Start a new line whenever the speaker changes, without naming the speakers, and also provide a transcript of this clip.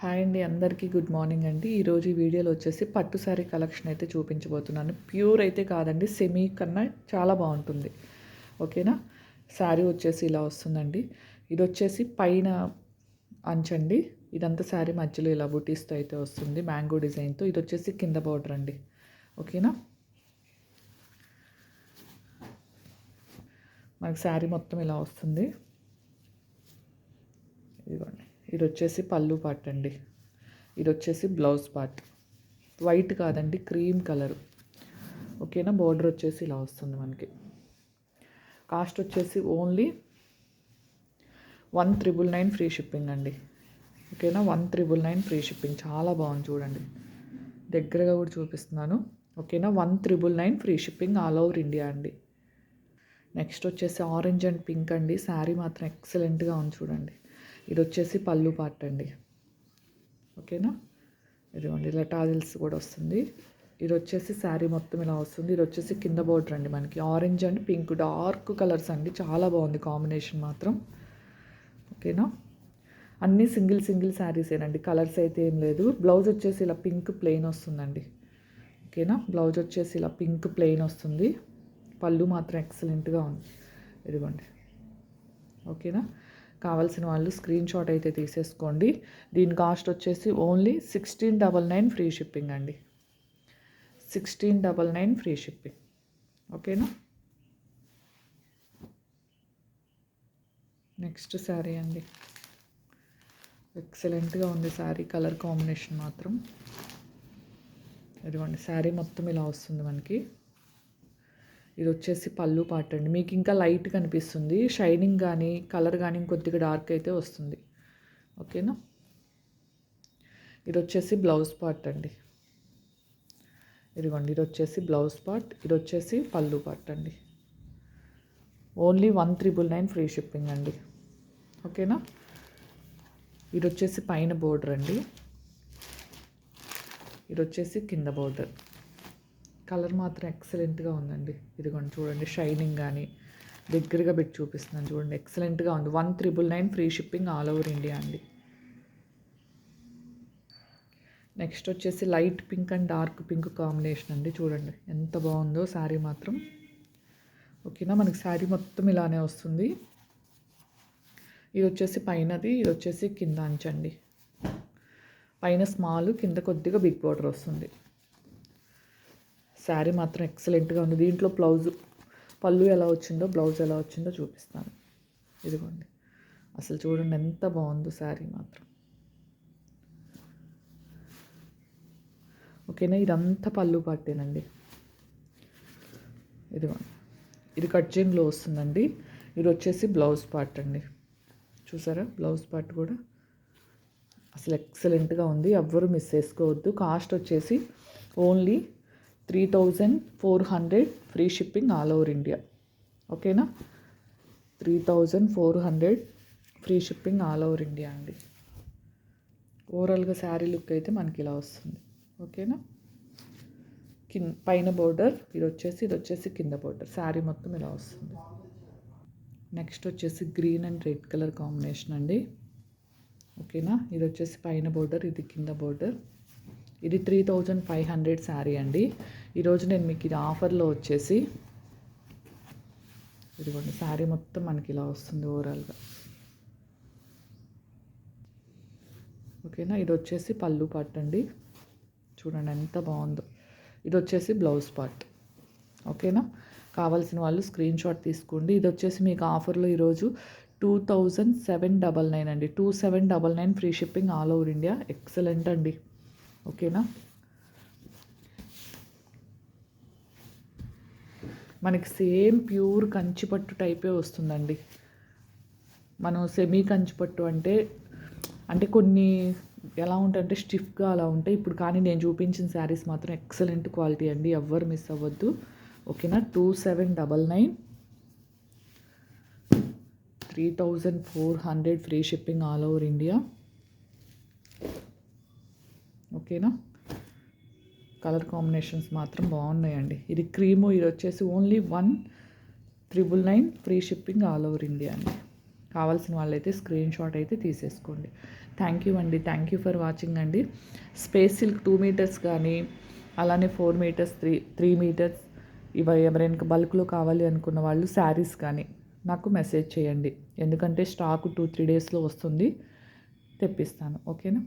Hi అండి అందరికీ good morning అండి. ఈరోజు ఈ వీడియోలో వచ్చేసి పట్టు శారీ కలెక్షన్ అయితే చూపించబోతున్నాను. ప్యూర్ అయితే కాదండి సెమీ కన్నా చాలా బాగుంటుంది. ఓకేనా? శారీ వచ్చేసి ఇలా వస్తుందండి. ఇది వచ్చేసి పైన అంచండి ఇదంతా శారీ మధ్యలో ఇలా బుటీస్తో అయితే వస్తుంది మ్యాంగో డిజైన్తో. ఇది వచ్చేసి కింద బార్డర్ అండి. ఓకేనా? మనకు శారీ మొత్తం ఇలా వస్తుంది. ఇదిగోండి. ఇది వచ్చేసి పళ్ళు పార్ట్ అండి. ఇది వచ్చేసి బ్లౌజ్ పార్ట్ వైట్ కాదండి క్రీమ్ కలర్ ఓకేనా? బోర్డర్ వచ్చేసి ఇలా వస్తుంది మనకి. కాస్ట్ వచ్చేసి only one triple nine free shipping అండి. ఓకేనా? One triple nine free shipping చాలా బాగుంది చూడండి. దగ్గరగా కూడా చూపిస్తున్నాను. ఓకేనా? One triple nine free shipping all over India అండి. నెక్స్ట్ వచ్చేసి ఆరెంజ్ అండ్ పింక్ అండి. శారీ మాత్రం ఎక్సలెంట్గా ఉంది చూడండి. ఇది వచ్చేసి పళ్ళు పార్ట్ అండి. ఓకేనా? ఇదిగోండి ఇలా టాజిల్స్ కూడా వస్తుంది. ఇది వచ్చేసి శారీ మొత్తం ఇలా వస్తుంది. ఇది వచ్చేసి కింద బోర్డర్ అండి మనకి. Orange and pink dark colours అండి. చాలా బాగుంది కాంబినేషన్ మాత్రం. ఓకేనా? అన్నీ సింగిల్ సింగిల్ శారీసేనండి కలర్స్ అయితే ఏం లేదు. బ్లౌజ్ వచ్చేసి ఇలా పింక్ ప్లెయిన్ వస్తుందండి. ఓకేనా? బ్లౌజ్ వచ్చేసి ఇలా పింక్ ప్లెయిన్ వస్తుంది. పళ్ళు మాత్రం ఎక్సలెంట్గా ఉంది. ఇదిగోండి. ఓకేనా? కావాల్సిన వాళ్ళు స్క్రీన్ షాట్ అయితే తీసేసుకోండి. దీని కాస్ట్ వచ్చేసి only sixteen double nine free shipping అండి. Sixteen double nine free shipping ఓకేనా నెక్స్ట్ శారీ అండి. ఎక్సలెంట్గా ఉంది శారీ కలర్ కాంబినేషన్ మాత్రం. ఇదిగోండి శారీ మొత్తం ఇలా వస్తుంది మనకి. ఇది వచ్చేసి పళ్ళు పార్ట్ అండి. మీకు ఇంకా లైట్ కనిపిస్తుంది. షైనింగ్ కానీ కలర్ కానీ కొద్దిగా డార్క్ అయితే వస్తుంది. ఓకేనా? ఇది వచ్చేసి బ్లౌజ్ పార్ట్ అండి. ఇదిగోండి ఇది వచ్చేసి బ్లౌజ్ పార్ట్ ఇది వచ్చేసి పళ్ళు పార్ట్ అండి. Only one triple nine free shipping అండి. ఓకేనా? ఇది వచ్చేసి పైన బోర్డర్ అండి. ఇది వచ్చేసి కింద బోర్డర్. కలర్ మాత్రం ఎక్సలెంట్గా ఉందండి. ఇదిగోండి చూడండి షైనింగ్ కానీ దగ్గరగా పెట్టి చూపిస్తున్నాను చూడండి. ఎక్సలెంట్గా ఉంది. One triple nine free shipping all over India అండి. నెక్స్ట్ వచ్చేసి light pink and dark pink combination అండి. చూడండి ఎంత బాగుందో శారీ మాత్రం. ఓకేనా? మనకి శారీ మొత్తం ఇలానే వస్తుంది. ఇది వచ్చేసి పైనది ఇది వచ్చేసి కింద అంచండి. పైన స్మాల్ కింద కొద్దిగా బిగ్ బార్డర్ వస్తుంది. శారీ మాత్రం ఎక్సలెంట్గా ఉంది. దీంట్లో బ్లౌజ్ పళ్ళు ఎలా వచ్చిందో బ్లౌజ్ ఎలా వచ్చిందో చూపిస్తాను. ఇదిగోండి. అసలు చూడండి ఎంత బాగుందో శారీ మాత్రం. ఓకేనా? ఇదంతా పళ్ళు పట్టేనండి ఇదిగోండి. ఇది కట్ చేయంలో వస్తుందండి ఇది వచ్చేసి బ్లౌజ్ పార్ట్ అండి. చూసారా? బ్లౌజ్ పార్ట్ కూడా అసలు ఎక్సలెంట్గా ఉంది. ఎవ్వరు మిస్ చేసుకోవద్దు. కాస్ట్ వచ్చేసి only three thousand four hundred free shipping all over India ఓకేనా? Three thousand four hundred free shipping all over India అండి. ఓవరాల్గా శారీ లుక్ అయితే మనకి ఇలా వస్తుంది. ఓకేనా? కింద పైన బోర్డర్ ఇది వచ్చేసి ఇది వచ్చేసి కింద బోర్డర్ శారీ మొత్తం ఇలా వస్తుంది. నెక్స్ట్ వచ్చేసి green and red colour combination అండి. ఓకేనా? ఇది వచ్చేసి పైన బోర్డర్ ఇది కింద బోర్డర్ ఇది three thousand five hundred sari అండి. ఈరోజు నేను మీకు ఇది ఆఫర్లో వచ్చేసి ఇదిగోండి శారీ మొత్తం మనకి ఇలా వస్తుంది ఓవరాల్గా. ఓకేనా? ఇది వచ్చేసి పళ్ళు పార్ట్ అండి. చూడండి ఎంత బాగుందో. ఇది వచ్చేసి బ్లౌజ్ పార్ట్. ఓకేనా? కావాల్సిన వాళ్ళు స్క్రీన్ షాట్ తీసుకోండి. ఇది వచ్చేసి మీకు ఆఫర్లో ఈరోజు two thousand seven double nine అండి. Two seven double nine free shipping all over India. Excellent అండి. ఓకేనా? మనకి సేమ్ ప్యూర్ కంచిపట్టు టైపే వస్తుందండి. మనం సెమీ కంచిపట్టు అంటే అంటే కొన్ని ఎలా ఉంటాయంటే స్టిఫ్గా అలా ఉంటాయి. ఇప్పుడు కానీ నేను చూపించిన శారీస్ మాత్రం ఎక్సలెంట్ క్వాలిటీ అండి. ఎవ్వరు మిస్ అవ్వద్దు. ఓకేనా? Two seven double nine. Three thousand four hundred free shipping all over India. ఓకేనా? కలర్ కాంబినేషన్స్ మాత్రం బాగున్నాయండి. ఇది క్రీము ఇది వచ్చేసి only one triple nine free shipping all over India అండి. కావాల్సిన వాళ్ళైతే స్క్రీన్ షాట్ అయితే తీసేసుకోండి. థ్యాంక్ యూ అండి. థ్యాంక్ యూ ఫర్ వాచింగ్ అండి. స్పేస్ సిల్క్ టూ మీటర్స్ కానీ అలానే four metres three three metres ఇవి ఎవరైనా బల్క్లో కావాలి అనుకున్న వాళ్ళు శారీస్ కానీ నాకు మెసేజ్ చేయండి. ఎందుకంటే స్టాక్ టూ త్రీ డేస్లో వస్తుంది తెప్పిస్తాను. ఓకేనా